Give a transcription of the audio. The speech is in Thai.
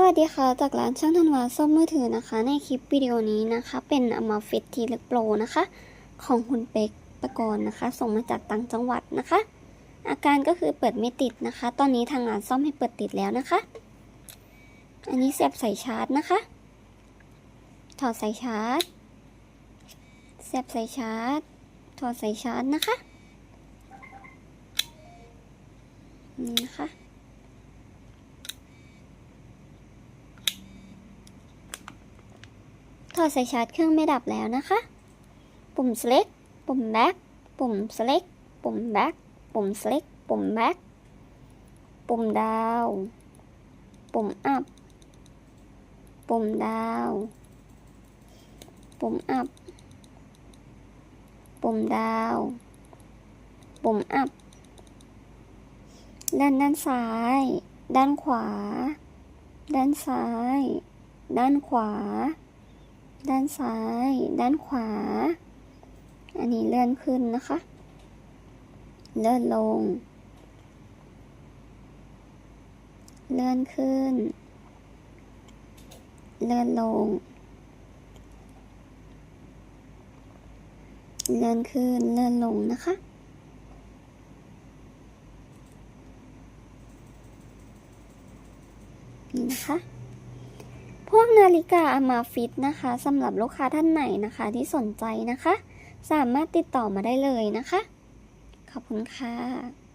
สวัสดีค่ะ จากร้านช่างธันวาซ่อมมือถือนะคะ ในคลิปวิดีโอนี้นะคะ เป็นอมาฟิตทีเล็กโปรนะคะ ของคุณเป็กตะกอนนะคะ ส่งมาจากต่างจังหวัดนะคะ อาการก็คือเปิดไม่ติดนะคะ ตอนนี้ทางร้านซ่อมให้เปิดติดแล้วนะคะ อันนี้เสียบสายชาร์จนะคะ ถอดสายชาร์จ เสียบสายชาร์จ ถอดสายชาร์จนะคะนี่นะคะ อดสายชาร์จเครื่องไม่ดับแล้วนะคะ ปุ่ม select ปุ่ม back ปุ่ม select ปุ่ม back ปุ่ม select ปุ่ม back ปุ่ม down ปุ่ม up ปุ่ม down ปุ่ม up ปุ่ม down ปุ่ม up ด้านด้านซ้าย ด้านขวา ด้านซ้าย ด้านขวาด้า ซ้าย ด้านขวา อันนี้เลื่อนขึ้นนะคะ เลื่อนลง เลื่อนขึ้น เลื่อนลง เลื่อนขึ้น เลื่อนลงนะคะนี่นะคะ นาฬิกาอามาฟิตนะคะสำหรับลูกค้าท่านไหนนะคะที่สนใจนะคะ สามารถติดต่อมาได้เลยนะคะ ขอบคุณค่ะ